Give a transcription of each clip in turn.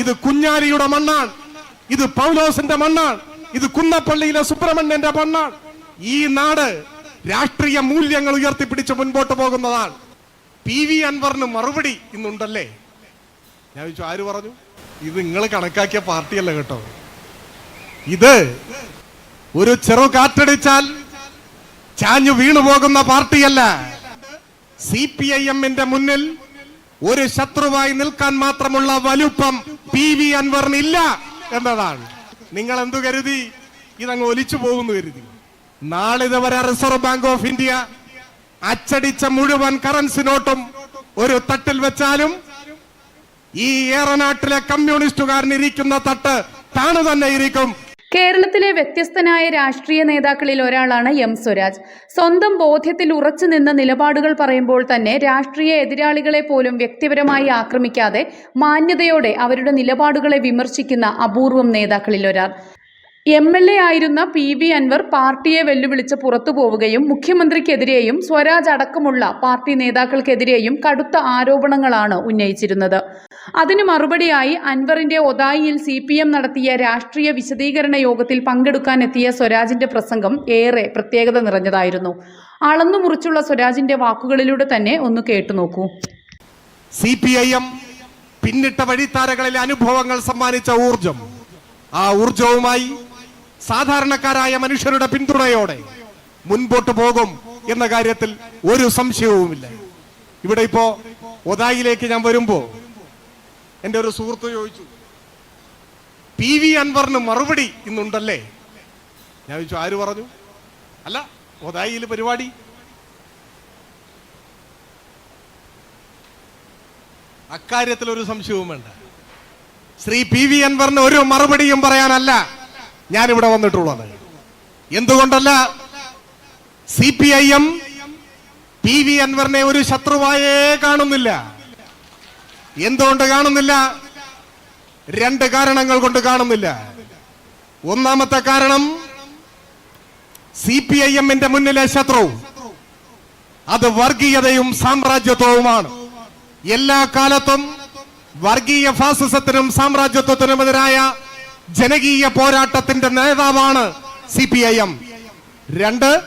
ഇത് കുഞ്ഞാലിയുടെ മണ്ണാണ്. ഇത് പൗലോസിന്റെ മണ്ണാണ്. ഇത് കുന്നപ്പള്ളിയിലെ സുബ്രഹ്മണ്യന്റെ മണ്ണാണ്. ഈ നാട് രാഷ്ട്രീയ മൂല്യങ്ങൾ ഉയർത്തിപ്പിടിച്ച് മുൻപോട്ട് പോകുന്നതാണ്. പി വി അൻവറിന് മറുപടി ഇന്നുണ്ടല്ലേ? ഞാൻ ചോദിച്ചു ആര് പറഞ്ഞു? ഇത് നിങ്ങൾ കണക്കാക്കിയ പാർട്ടിയല്ല കേട്ടോ. ഇത് ഒരു ചെറു കാറ്റടിച്ചാൽ ചാഞ്ഞു വീണു പോകുന്ന പാർട്ടിയല്ല. സി പി ഐ എമ്മിന്റെ മുന്നിൽ ഒരു ശത്രുവായി നിൽക്കാൻ മാത്രമുള്ള വലുപ്പം പി വി അൻവറിനില്ല എന്നതാണ്. നിങ്ങൾ എന്തു കരുതി? ഇതങ്ങ് ഒലിച്ചു പോകുന്നു കരുതി. നാളിതുവരെ റിസർവ് ബാങ്ക് ഓഫ് ഇന്ത്യ അച്ചടിച്ച മുഴുവൻ കറൻസി നോട്ടും ഒരു തട്ടിൽ വെച്ചാലും ഈ ഏറനാട്ടിലെ കമ്മ്യൂണിസ്റ്റുകാരൻ ഇരിക്കുന്ന തട്ട് താണു തന്നെ ഇരിക്കും. കേരളത്തിലെ വ്യത്യസ്തനായ രാഷ്ട്രീയ നേതാക്കളിൽ ഒരാളാണ് എം സ്വരാജ്. സ്വന്തം ബോധ്യത്തിൽ ഉറച്ചു നിന്ന നിലപാടുകൾ പറയുമ്പോൾ തന്നെ രാഷ്ട്രീയ എതിരാളികളെ പോലും വ്യക്തിപരമായി ആക്രമിക്കാതെ മാന്യതയോടെ അവരുടെ നിലപാടുകളെ വിമർശിക്കുന്ന അപൂർവം നേതാക്കളിൽ ഒരാൾ. എം എൽ എ ആയിരുന്ന പി വി അൻവർ പാർട്ടിയെ വെല്ലുവിളിച്ച് പുറത്തു പോവുകയും മുഖ്യമന്ത്രിക്കെതിരെയും സ്വരാജ് അടക്കമുള്ള പാർട്ടി നേതാക്കൾക്കെതിരെയും കടുത്ത ആരോപണങ്ങളാണ് ഉന്നയിച്ചിരുന്നത്. അതിനു മറുപടിയായി അൻവറിന്റെ ഒതായിയിൽ സി പി എം നടത്തിയ രാഷ്ട്രീയ വിശദീകരണ യോഗത്തിൽ പങ്കെടുക്കാനെത്തിയ സ്വരാജിന്റെ പ്രസംഗം ഏറെ പ്രത്യേകത നിറഞ്ഞതായിരുന്നു. അളന്നു മുറിച്ചുള്ള സ്വരാജിന്റെ വാക്കുകളിലൂടെ തന്നെ ഒന്ന് കേട്ടുനോക്കൂ സി പി ഐ എം പിന്നിട്ട വഴിത്താരകളിലെ അനുഭവങ്ങൾ സമ്മാനിച്ച ഊർജം ആ ഊർജവുമായി സാധാരണക്കാരായ മനുഷ്യരുടെ പിന്തുണയോടെ മുൻപോട്ട് പോകും എന്ന കാര്യത്തിൽ ഒരു സംശയവുമില്ല. ഇവിടെ ഇപ്പോ ഒതായിലേക്ക് ഞാൻ വരുമ്പോ എന്റെ ഒരു സുഹൃത്ത് ചോദിച്ചു പി വി അൻവറിന് മറുപടി ഇന്നുണ്ടല്ലേ? ഞാൻ ചോദിച്ചു ആര് പറഞ്ഞു? അല്ല ഒതായിയിൽ പരിപാടി. അക്കാര്യത്തിൽ ഒരു സംശയവും വേണ്ട. ശ്രീ പി വി അൻവറിന് ഒരു മറുപടിയും പറയാനല്ല ഞാനിവിടെ വന്നിട്ടുള്ളത്. എന്തുകൊണ്ടല്ല C P I M P V അൻവറിനെ ഒരു ശത്രുവായേ കാണുന്നില്ല? എന്തുകൊണ്ട് കാണുന്നില്ല? രണ്ട് കാരണങ്ങൾ കൊണ്ട് കാണുന്നില്ല. ഒന്നാമത്തെ കാരണം സി പി ഐ എമ്മിന്റെ മുന്നിലെ ശത്രു. അത് വർഗീയതയും സാമ്രാജ്യത്വവുമാണ്. എല്ലാ കാലത്തും വർഗീയ ഫാസിസത്തിനും സാമ്രാജ്യത്വത്തിനുമെതിരായ ജനകീയ പോരാട്ടത്തിന്റെ നേതാവാണ് സി പി ഐ എം. രണ്ട്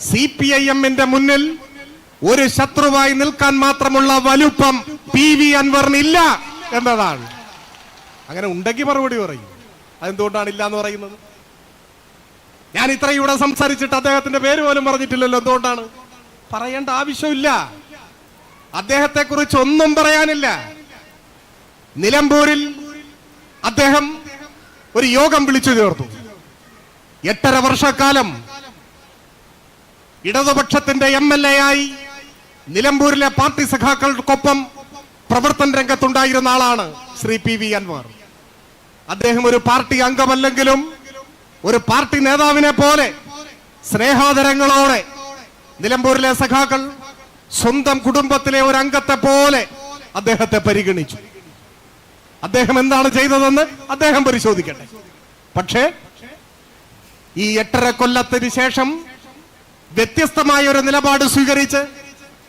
സി പി ഐ എമ്മിന്റെ മുന്നിൽ ഒരു ശത്രുവായി നിൽക്കാൻ മാത്രമുള്ള വലുപ്പം പി വി അൻവറിനില്ല എന്നതാണ്. അങ്ങനെ ഉണ്ടെങ്കിൽ മറുപടി പറയും. അതെന്തുകൊണ്ടാണ് ഇല്ല എന്ന് പറയുന്നത്? ഞാൻ ഇത്രയും ഇവിടെ സംസാരിച്ചിട്ട് അദ്ദേഹത്തിന്റെ പേര് പോലും പറഞ്ഞിട്ടില്ലല്ലോ എന്തുകൊണ്ടാണ്? പറയേണ്ട ആവശ്യമില്ല. അദ്ദേഹത്തെ കുറിച്ച് ഒന്നും പറയാനില്ല. നിലമ്പൂരിൽ അദ്ദേഹം ഒരു യോഗം വിളിച്ചു ചേർത്തു. എട്ടര വർഷക്കാലം ഇടതുപക്ഷത്തിന്റെ എം എൽ എ ആയി നിലമ്പൂരിലെ പാർട്ടി സഖാക്കൾക്കൊപ്പം പ്രവർത്തന രംഗത്തുണ്ടായിരുന്ന ആളാണ് ശ്രീ പി വി അൻവർ. അദ്ദേഹം ഒരു പാർട്ടി അംഗമല്ലെങ്കിലും ഒരു പാർട്ടി നേതാവിനെ പോലെ സ്നേഹാദരങ്ങളോടെ നിലമ്പൂരിലെ സഖാക്കൾ സ്വന്തം കുടുംബത്തിലെ ഒരു അംഗത്തെ പോലെ അദ്ദേഹത്തെ പരിഗണിച്ചു. അദ്ദേഹം എന്താണ് ചെയ്തതെന്ന് അദ്ദേഹം പരിശോധിക്കട്ടെ. പക്ഷേ ഈ എട്ടര കൊല്ലത്തിന് ശേഷം വ്യത്യസ്തമായ ഒരു നിലപാട് സ്വീകരിച്ച്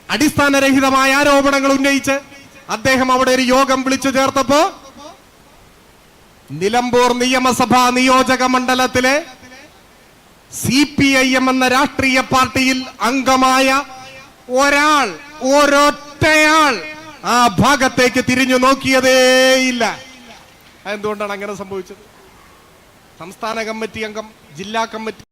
അടിസ്ഥാനരഹിതമായ ആരോപണങ്ങൾ ഉന്നയിച്ച് അദ്ദേഹം അവിടെ ഒരു യോഗം വിളിച്ചു ചേർത്തപ്പോ നിലമ്പൂർ നിയമസഭാ നിയോജക മണ്ഡലത്തിലെ സി പി ഐ എം എന്ന രാഷ്ട്രീയ പാർട്ടിയിൽ അംഗമായ ഒരാൾ ഒരൊറ്റയാൾ ആ ഭാഗത്തേക്ക് തിരിഞ്ഞു നോക്കിയതേയില്ല എന്തുകൊണ്ടാണ് അങ്ങനെ സംഭവിച്ചത്? സംസ്ഥാന കമ്മിറ്റി അംഗം ജില്ലാ കമ്മിറ്റി